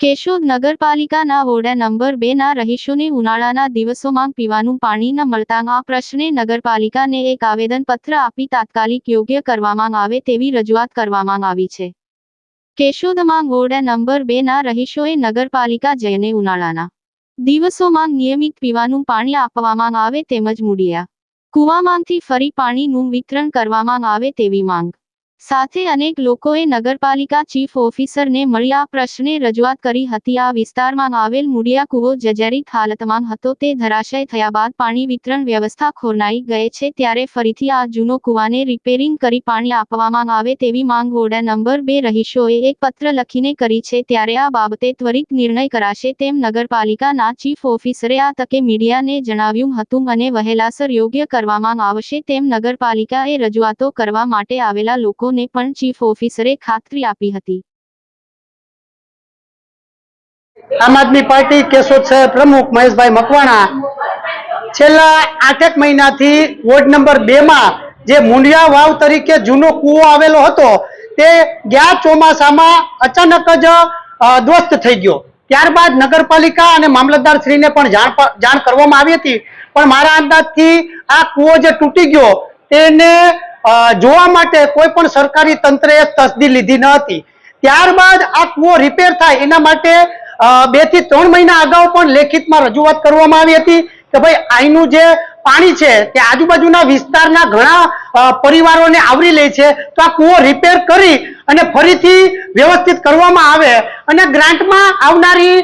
કેશોદ નગરપાલિકાના ward number બે ના રહીશોને ઉનાળાના દિવસોમાં પીવાનું પાણી ન મળતા આ પ્રશ્ને નગરપાલિકાને એક આવેદનપત્ર આપી તાત્કાલિક યોગ્ય કરવામાં આવે તેવી રજૂઆત કરવામાં આવી છે. કેશોદમાં વોર્ડ નંબર બે ના રહીશોએ નગરપાલિકા જઈને ઉનાળાના દિવસોમાં નિયમિત પીવાનું પાણી આપવામાં આવે તેમજ મૂડિયા કૂવામાંથી ફરી પાણીનું વિતરણ કરવામાં આવે તેવી માંગ સાથે અનેક લોકોએ નગરપાલિકા ચીફ ઓફિસરને મળી આ પ્રશ્ને રજૂઆત કરી હતી. આ વિસ્તારમાં આવેલ મૂળિયા કૂવો જર્જરિત હાલતમાં હતો. તે ધરાશય થયા બાદ પાણી વિતરણ વ્યવસ્થા ખોરનાઈ ગઈ છે. ત્યારે ફરીથી આ જૂનો કૂવાને રિપેરિંગ કરી પાણી આપવામાં આવે તેવી માંગ ઓરડા નંબર બે રહીશોએ એક પત્ર લખીને કરી છે. ત્યારે આ બાબતે ત્વરિત નિર્ણય કરાશે તેમ નગરપાલિકાના ચીફ ઓફિસરે આ તકે મીડિયાને જણાવ્યું હતું અને વહેલાસર યોગ્ય કરવામાં આવશે તેમ નગરપાલિકાએ રજૂઆતો કરવા માટે આવેલા લોકોને પણ ચીફ ઓફિસરે ખાતરી આપી હતી. આમ આદમી પાર્ટી કેશોદ શહેર પ્રમુખ મહેશભાઈ મકવાણા છેલ્લા આઠેક મહિનાથી વોર્ડ નંબર બે માં જે મુંડિયા વાવ તરીકે જૂનો કૂવો આવેલો હતો, તે ગયા ચોમાસામાં અચાનક જ ધ્વસ્ત થઈ ગયો. ત્યારબાદ નગરપાલિકા અને મામલતદાર શ્રીને પણ જાણ કરવામાં આવી હતી. પણ મારા અંદાજથી આ કૂવો જે તૂટી ગયો, તેને જોવા માટે કોઈ પણ સરકારી તંત્રએ તસદી લીધી ન હતી. ત્યારબાદ આ કૂવો રિપેર થાય એના માટે બેથી ત્રણ મહિના અગાઉ પણ લેખિતમાં રજૂઆત કરવામાં આવી હતી કે ભાઈ અહીંનું જે પાણી છે તે આજુબાજુના વિસ્તારના ઘણા પરિવારોને આવરી લે છે. તો આ કૂવો રિપેર કરી અને ફરીથી વ્યવસ્થિત કરવામાં આવે અને ગ્રાન્ટમાં આવનારી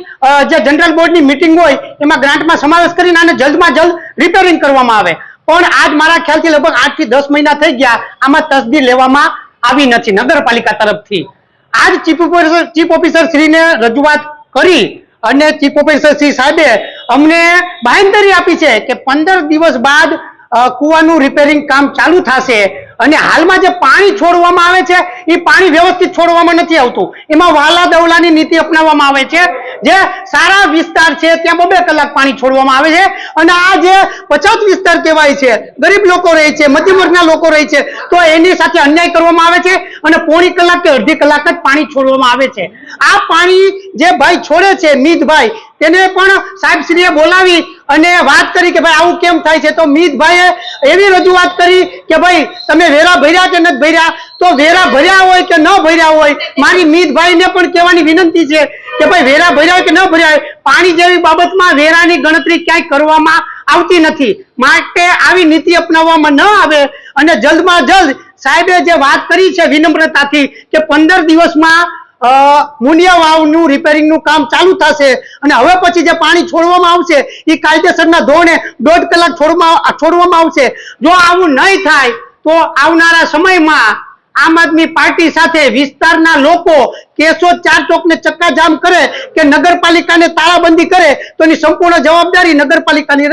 જે જનરલ બોર્ડની મિટિંગ હોય એમાં ગ્રાન્ટમાં સમાવેશ કરીને આને જલ્દમાં જલ્દ રિપેરિંગ કરવામાં આવે. પણ આજ મારા ખ્યાલથી લગભગ આઠથી દસ મહિના થઈ ગયા આમાં તસદી લેવામાં આવી નથી નગરપાલિકા તરફથી. આજ ચીફ ઓફિસર ચીફ ઓફિસર શ્રીને રજૂઆત કરી અને ચીફ ઓફિસર શ્રી સાહેબે અમને બાહેંધરી આપી છે કે પંદર દિવસ બાદ કુવાનું રિપેરિંગ કામ ચાલુ થશે. અને હાલમાં જે પાણી છોડવામાં આવે છે એ પાણી વ્યવસ્થિત છોડવામાં નથી આવતું. એમાં વાલા દવલાની નીતિ અપનાવવામાં આવે છે, જે સારા વિસ્તાર છે, ત્યાં બબે કલાક પાણી છોડવામાં આવે છે. અને આ જે પછાત વિસ્તાર કહેવાય છે, ગરીબ લોકો રહે છે, મધ્યમ વર્ગના લોકો રહે છે, તો એની સાથે અન્યાય કરવામાં આવે છે અને પોણી કલાક કે અડધી કલાક જ પાણી છોડવામાં આવે છે. આ પાણી જે ભાઈ છોડે છે, મીતભાઈ, તેને પણ સાહેબશ્રીએ બોલાવી અને વાત કરી કે ભાઈ આવું કેમ થાય છે? તો મીતભાઈએ એવી રજૂઆત કરી કે ભાઈ, તમે વેરા ભર્યા કે નથી ભર્યા? તો વેરા ભર્યા હોય કે ન ભર્યા હોય, મારી મીતભાઈને પણ કહેવાની વિનંતી છે કે ભાઈ, વેરા ભર્યા હોય કે ન ભર્યા હોય, પાણી જેવી બાબતમાં વેરાની ગણતરી ક્યાંય કરવામાં આવતી નથી. માટે આવી નીતિ અપનાવવામાં ન આવે અને જલ્દમાં જલ્દ સાહેબે જે વાત કરી છે વિનમ્રતાથી કે પંદર દિવસમાં મુનિયા વાવનું રિપેરિંગનું કામ ચાલુ થશે. અને હવે પછી જે પાણી છોડવામાં આવશે એ કાયદેસરના ધોરણે દોઢ કલાક છોડવામાં છોડવામાં આવશે. જો આવું નહીં થાય, તો આવનારા સમયમાં આમ આદમી પાર્ટી સાથે વિસ્તારના લોકો કેસો ચાર ચોકને ચક્કાજામ કરે કે નગરપાલિકાને તાળાબંધી કરે, તો એની સંપૂર્ણ જવાબદારી નગરપાલિકાની